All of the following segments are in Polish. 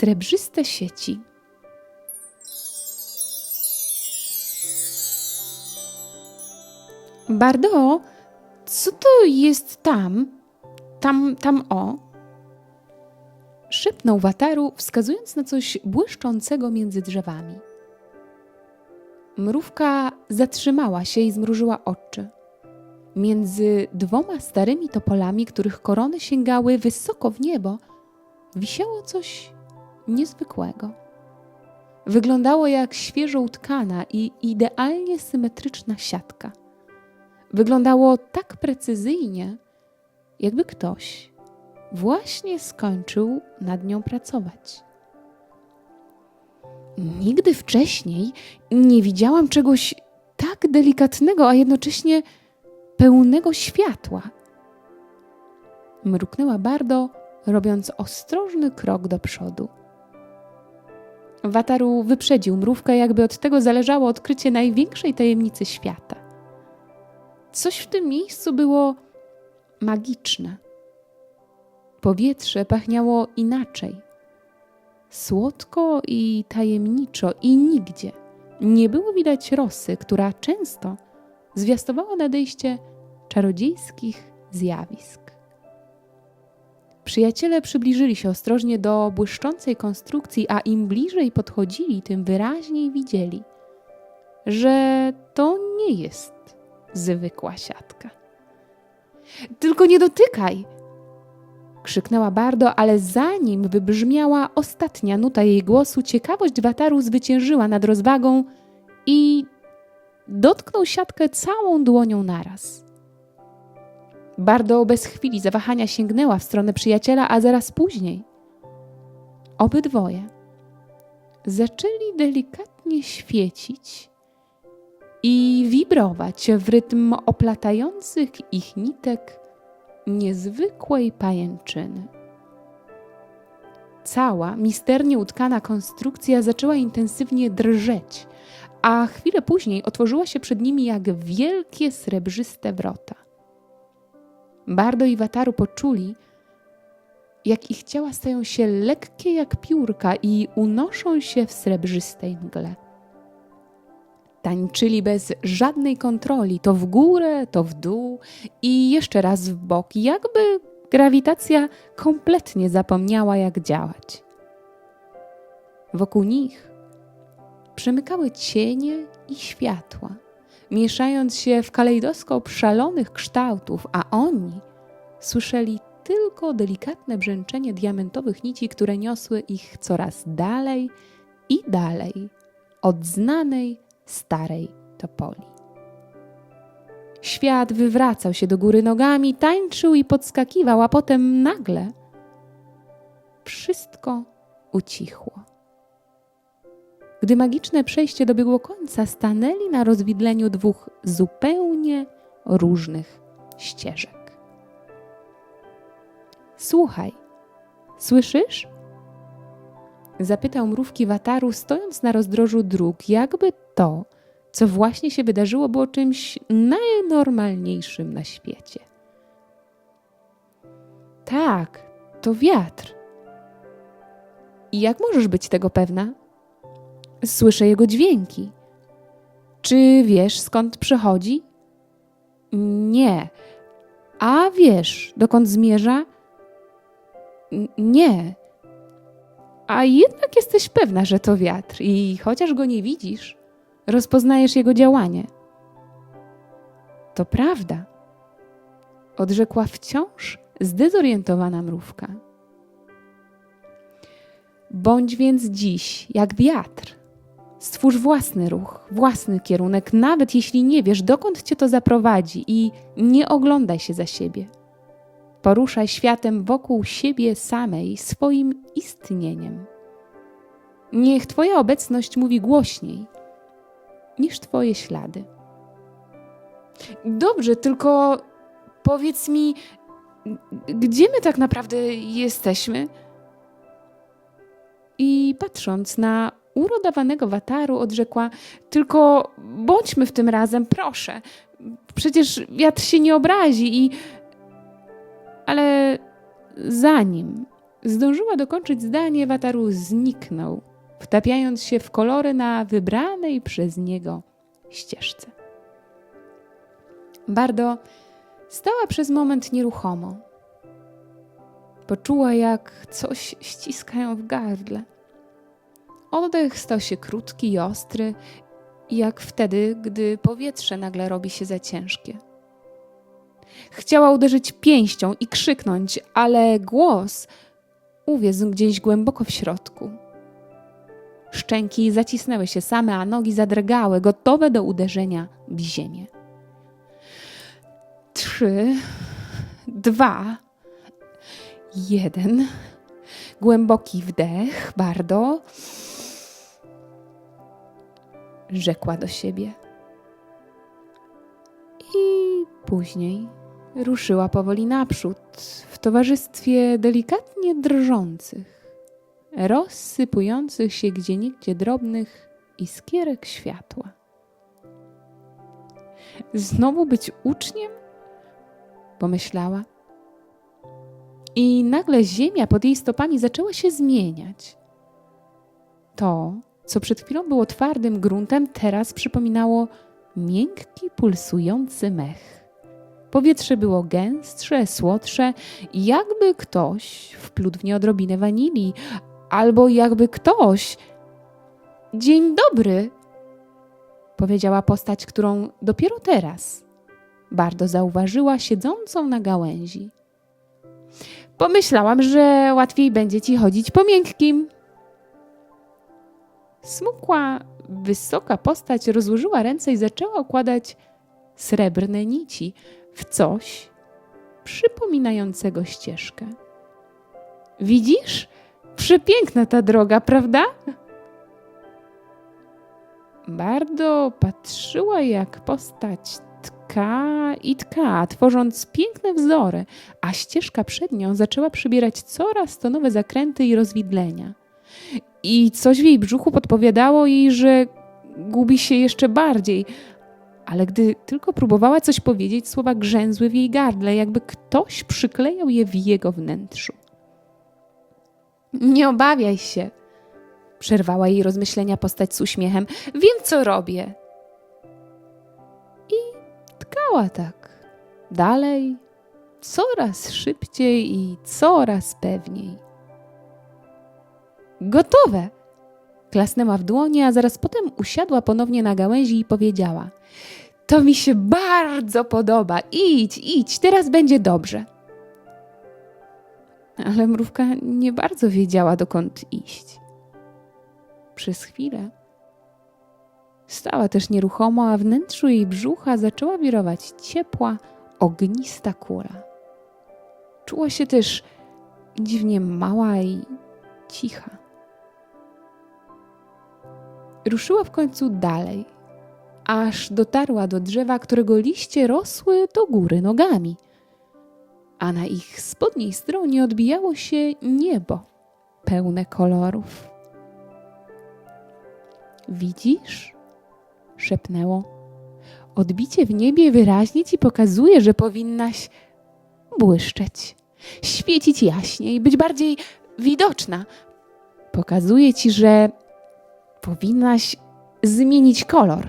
srebrzyste sieci. Bardo, co to jest tam? Tam, tam o. Szepnął Wataru, wskazując na coś błyszczącego między drzewami. Mrówka zatrzymała się i zmrużyła oczy. Między dwoma starymi topolami, których korony sięgały wysoko w niebo, wisiało coś niezwykłego. Wyglądało jak świeżo utkana i idealnie symetryczna siatka. Wyglądało tak precyzyjnie, jakby ktoś właśnie skończył nad nią pracować. Nigdy wcześniej nie widziałam czegoś tak delikatnego, a jednocześnie pełnego światła. Mruknęła Bardo, robiąc ostrożny krok do przodu. Wataru wyprzedził mrówkę, jakby od tego zależało odkrycie największej tajemnicy świata. Coś w tym miejscu było magiczne. Powietrze pachniało inaczej. Słodko i tajemniczo, i nigdzie nie było widać rosy, która często zwiastowała nadejście czarodziejskich zjawisk. Przyjaciele przybliżyli się ostrożnie do błyszczącej konstrukcji, a im bliżej podchodzili, tym wyraźniej widzieli, że to nie jest zwykła siatka. Tylko nie dotykaj! krzyknęła Bardo, ale zanim wybrzmiała ostatnia nuta jej głosu, ciekawość Wataru zwyciężyła nad rozwagą i dotknął siatkę całą dłonią naraz. Bardo bez chwili zawahania sięgnęła w stronę przyjaciela, a zaraz później obydwoje zaczęli delikatnie świecić i wibrować w rytm oplatających ich nitek niezwykłej pajęczyny. Cała misternie utkana konstrukcja zaczęła intensywnie drżeć, a chwilę później otworzyła się przed nimi jak wielkie srebrzyste wrota. Bardo i Wataru poczuli, jak ich ciała stają się lekkie jak piórka i unoszą się w srebrzystej mgle. Tańczyli bez żadnej kontroli, to w górę, to w dół i jeszcze raz w bok, jakby grawitacja kompletnie zapomniała, jak działać. Wokół nich przemykały cienie i światła, mieszając się w kalejdoskop szalonych kształtów, a oni słyszeli tylko delikatne brzęczenie diamentowych nici, które niosły ich coraz dalej i dalej od znanej starej topoli. Świat wywracał się do góry nogami, tańczył i podskakiwał, a potem nagle wszystko ucichło. Gdy magiczne przejście dobiegło końca, stanęli na rozwidleniu dwóch zupełnie różnych ścieżek. Słuchaj, słyszysz? Zapytał mrówki Wataru, stojąc na rozdrożu dróg, jakby to, co właśnie się wydarzyło, było czymś najnormalniejszym na świecie. Tak, to wiatr. I jak możesz być tego pewna? Słyszę jego dźwięki. Czy wiesz, skąd przychodzi? Nie. A wiesz, dokąd zmierza? Nie. A jednak jesteś pewna, że to wiatr, i chociaż go nie widzisz, rozpoznajesz jego działanie. To prawda, odrzekła wciąż zdezorientowana mrówka. Bądź więc dziś jak wiatr. Stwórz własny ruch, własny kierunek, nawet jeśli nie wiesz, dokąd cię to zaprowadzi, i nie oglądaj się za siebie. Poruszaj światem wokół siebie samej, swoim istnieniem. Niech Twoja obecność mówi głośniej niż Twoje ślady. Dobrze, tylko powiedz mi, gdzie my tak naprawdę jesteśmy? I patrząc na urodowanego wataru, odrzekła: Tylko bądźmy w tym razem, proszę. Przecież wiatr się nie obrazi i. Ale zanim zdążyła dokończyć zdanie, Wataru zniknął, wtapiając się w kolory na wybranej przez niego ścieżce. Bardo stała przez moment nieruchomo. Poczuła, jak coś ściska ją w gardle. Oddech stał się krótki i ostry, jak wtedy, gdy powietrze nagle robi się za ciężkie. Chciała uderzyć pięścią i krzyknąć, ale głos uwiezł gdzieś głęboko w środku. Szczęki zacisnęły się same, a nogi zadrgały, gotowe do uderzenia w ziemię. Trzy, dwa, jeden. Głęboki wdech, Bardo. Rzekła do siebie. I później ruszyła powoli naprzód, w towarzystwie delikatnie drżących, rozsypujących się gdzieniegdzie drobnych iskierek światła. Znowu być uczniem? Pomyślała. I nagle ziemia pod jej stopami zaczęła się zmieniać. To, co przed chwilą było twardym gruntem, teraz przypominało miękki, pulsujący mech. Powietrze było gęstsze, słodsze, jakby ktoś wplótł w nie odrobinę wanilii, albo jakby ktoś. Dzień dobry, powiedziała postać, którą dopiero teraz bardzo zauważyła siedzącą na gałęzi. Pomyślałam, że łatwiej będzie ci chodzić po miękkim. Smukła, wysoka postać rozłożyła ręce i zaczęła układać srebrne nici w coś przypominającego ścieżkę. Widzisz? Przepiękna ta droga, prawda? Bardzo patrzyła, jak postać tka i tka, tworząc piękne wzory, a ścieżka przed nią zaczęła przybierać coraz to nowe zakręty i rozwidlenia. I coś w jej brzuchu podpowiadało jej, że gubi się jeszcze bardziej, ale gdy tylko próbowała coś powiedzieć, słowa grzęzły w jej gardle, jakby ktoś przyklejał je w jego wnętrzu. Nie obawiaj się, przerwała jej rozmyślenia postać z uśmiechem. Wiem, co robię. I tkała tak. Dalej, coraz szybciej i coraz pewniej. Gotowe! Klasnęła w dłonie, a zaraz potem usiadła ponownie na gałęzi i powiedziała: To mi się bardzo podoba. Idź, idź, teraz będzie dobrze. Ale mrówka nie bardzo wiedziała, dokąd iść. Przez chwilę stała też nieruchomo, a w wnętrzu jej brzucha zaczęła wirować ciepła, ognista kula. Czuła się też dziwnie mała i cicha. Ruszyła w końcu dalej, aż dotarła do drzewa, którego liście rosły do góry nogami, a na ich spodniej stronie odbijało się niebo pełne kolorów. Widzisz? szepnęło. Odbicie w niebie wyraźnie ci pokazuje, że powinnaś błyszczeć, świecić jaśniej, być bardziej widoczna. Pokazuje ci, że powinnaś zmienić kolor.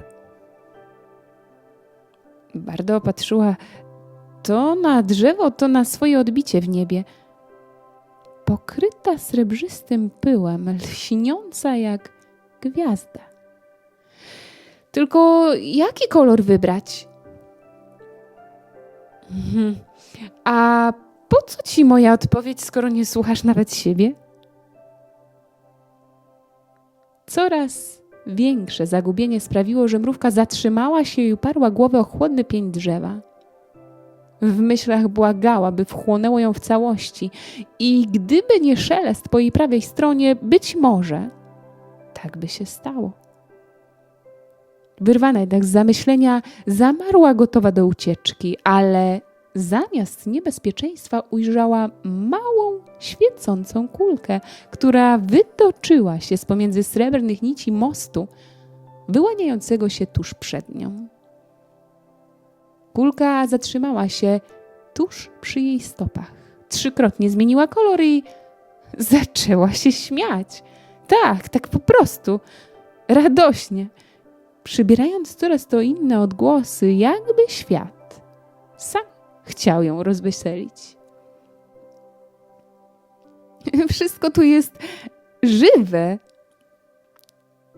Bardo patrzyła to na drzewo, to na swoje odbicie w niebie. Pokryta srebrzystym pyłem, lśniąca jak gwiazda. Tylko jaki kolor wybrać? Mhm. A po co ci moja odpowiedź, skoro nie słuchasz nawet siebie? Coraz większe zagubienie sprawiło, że mrówka zatrzymała się i uparła głowę o chłodny pień drzewa. W myślach błagała, by wchłonęło ją w całości, i gdyby nie szelest po jej prawej stronie, być może tak by się stało. Wyrwana jednak z zamyślenia, zamarła gotowa do ucieczki, ale zamiast niebezpieczeństwa ujrzała małą, świecącą kulkę, która wytoczyła się z pomiędzy srebrnych nici mostu, wyłaniającego się tuż przed nią. Kulka zatrzymała się tuż przy jej stopach. Trzykrotnie zmieniła kolor i zaczęła się śmiać. Tak, tak po prostu, radośnie, przybierając coraz to inne odgłosy, jakby świat sam chciał ją rozweselić. Wszystko tu jest żywe.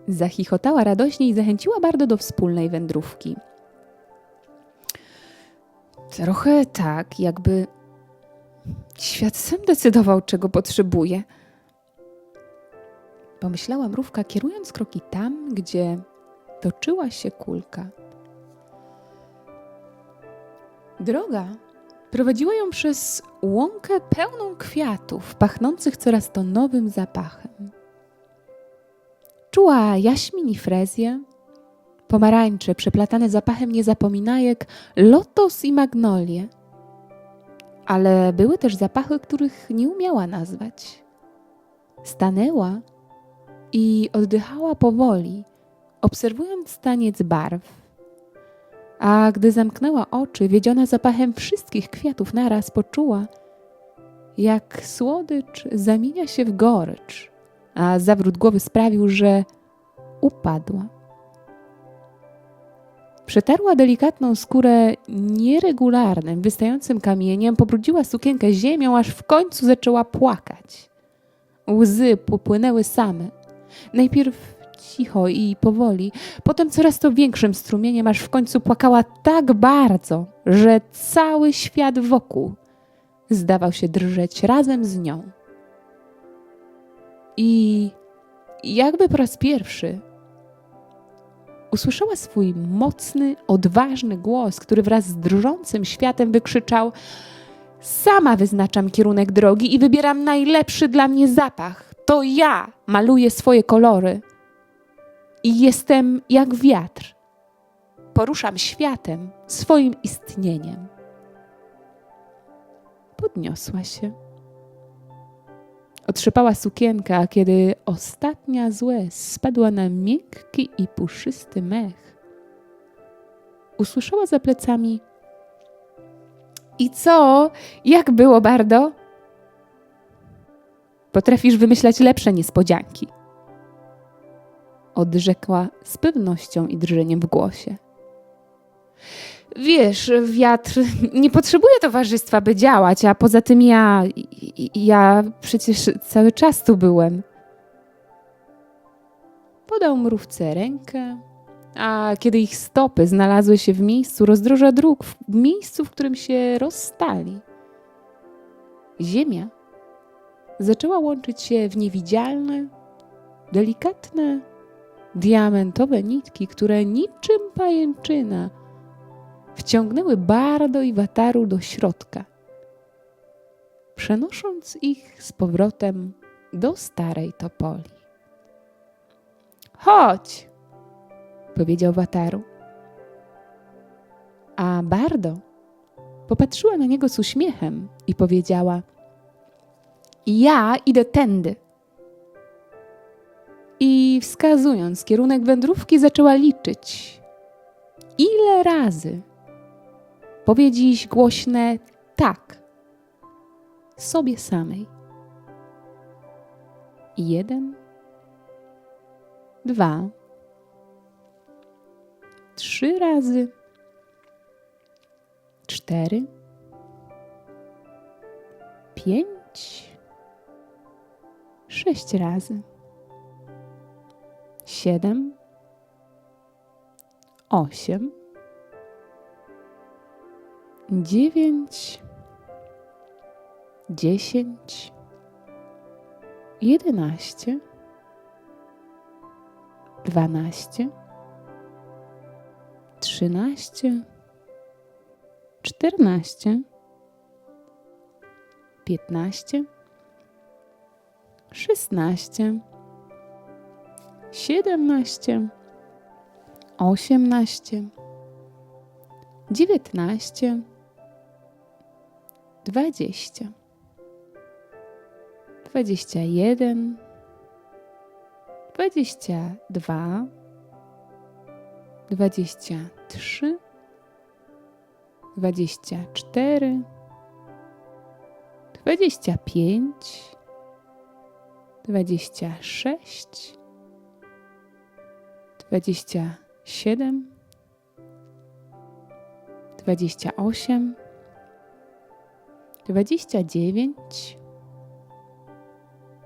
Zachichotała radośnie i zachęciła bardzo do wspólnej wędrówki. Trochę tak, jakby świat sam decydował, czego potrzebuje. Pomyślała mrówka, kierując kroki tam, gdzie toczyła się kulka. Droga prowadziła ją przez łąkę pełną kwiatów, pachnących coraz to nowym zapachem. Czuła jaśmin i frezję, pomarańcze przeplatane zapachem niezapominajek, lotos i magnolie. Ale były też zapachy, których nie umiała nazwać. Stanęła i oddychała powoli, obserwując taniec barw. A gdy zamknęła oczy, wiedziona zapachem wszystkich kwiatów naraz, poczuła, jak słodycz zamienia się w gorycz, a zawrót głowy sprawił, że upadła. Przetarła delikatną skórę nieregularnym, wystającym kamieniem, pobrudziła sukienkę ziemią, aż w końcu zaczęła płakać. Łzy popłynęły same. Najpierw cicho i powoli, potem coraz to większym strumieniem, aż w końcu płakała tak bardzo, że cały świat wokół zdawał się drżeć razem z nią. I jakby po raz pierwszy usłyszała swój mocny, odważny głos, który wraz z drżącym światem wykrzyczał: Sama wyznaczam kierunek drogi i wybieram najlepszy dla mnie zapach. To ja maluję swoje kolory. I jestem jak wiatr. Poruszam światem swoim istnieniem. Podniosła się. Otrzepała sukienka, a kiedy ostatnia z łez spadła na miękki i puszysty mech, usłyszała za plecami: I co? Jak było, Bardo? Potrafisz wymyślać lepsze niespodzianki. Odrzekła z pewnością i drżeniem w głosie. Wiesz, wiatr nie potrzebuje towarzystwa, by działać, a poza tym ja. ja przecież cały czas tu byłem. Podał mrówce rękę, a kiedy ich stopy znalazły się w miejscu rozdroża dróg, w miejscu, w którym się rozstali, ziemia zaczęła łączyć się w niewidzialne, delikatne, diamentowe nitki, które niczym pajęczyna wciągnęły Bardo i Wataru do środka, przenosząc ich z powrotem do starej Topoli. Chodź, powiedział Wataru. A Bardo popatrzyła na niego z uśmiechem i powiedziała: Ja idę tędy. I wskazując kierunek wędrówki, zaczęła liczyć, ile razy? Powie dziś głośne tak. Sobie samej. Jeden, dwa, trzy razy, cztery, pięć, sześć razy, siedem, osiem dziewięć, dziesięć, jedenaście, dwanaście, trzynaście, czternaście, piętnaście, szesnaście, siedemnaście, osiemnaście, dziewiętnaście dwadzieścia, dwadzieścia jeden, dwadzieścia dwa, dwadzieścia trzy, dwadzieścia cztery, dwadzieścia pięć, dwadzieścia sześć, dwadzieścia siedem, dwadzieścia osiem, dwadzieścia dziewięć,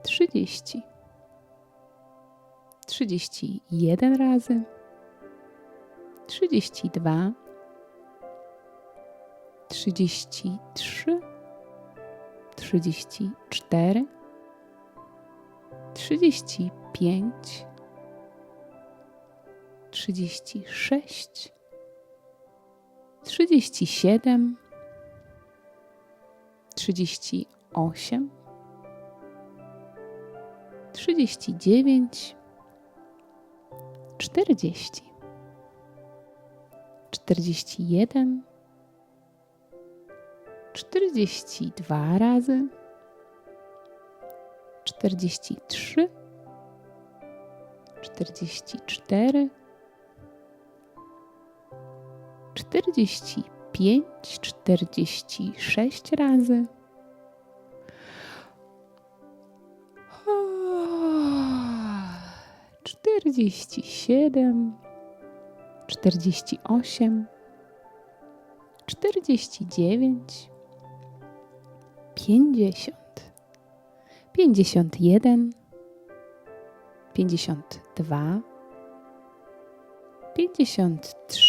trzydzieści, trzydzieści jeden razy, trzydzieści dwa, trzydzieści trzy, trzydzieści cztery, trzydzieści pięć, trzydzieści sześć, trzydzieści siedem, trzydzieści osiem, trzydzieści dziewięć, czterdzieści, czterdzieści jeden, czterdzieści dwa razy, czterdzieści trzy, czterdzieści cztery, czterdzieści pięć, czterdzieści sześć razy. Czterdzieści siedem, czterdzieści osiem, czterdzieści dziewięć, pięćdziesiąt, pięćdziesiąt jeden, pięćdziesiąt dwa, pięćdziesiąt trzy,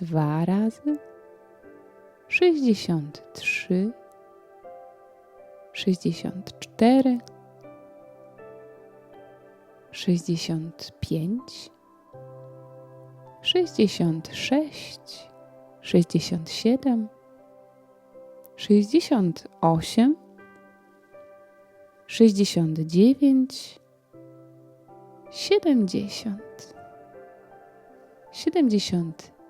dwa razy, sześćdziesiąt trzy, sześćdziesiąt cztery, sześćdziesiąt pięć, sześćdziesiąt sześć, sześćdziesiąt siedem, sześćdziesiąt osiem, sześćdziesiąt dziewięć, siedemdziesiąt, siedemdziesiąt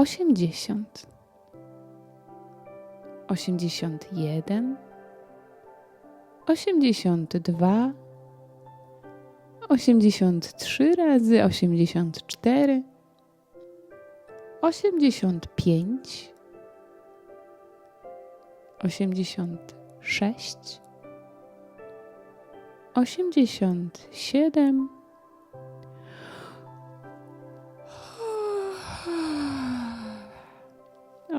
osiemdziesiąt, osiemdziesiąt jeden, osiemdziesiąt dwa, osiemdziesiąt trzy razy, osiemdziesiąt cztery, osiemdziesiąt pięć, osiemdziesiąt sześć, osiemdziesiąt siedem,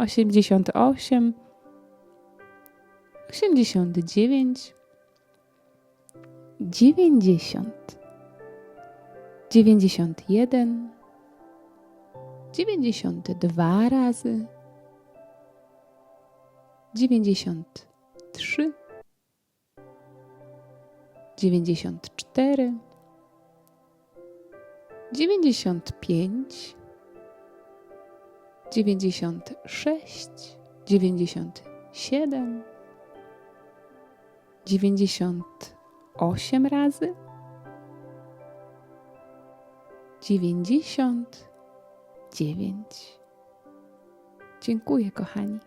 osiemdziesiąt osiem, osiemdziesiąt dziewięć, dziewięćdziesiąt, dziewięćdziesiąt jeden, dziewięćdziesiąt dwa razy, dziewięćdziesiąt trzy, dziewięćdziesiąt cztery, dziewięćdziesiąt pięć, dziewięćdziesiąt sześć, dziewięćdziesiąt siedem, dziewięćdziesiąt osiem razy, dziewięćdziesiąt dziewięć. Dziękuję, kochani.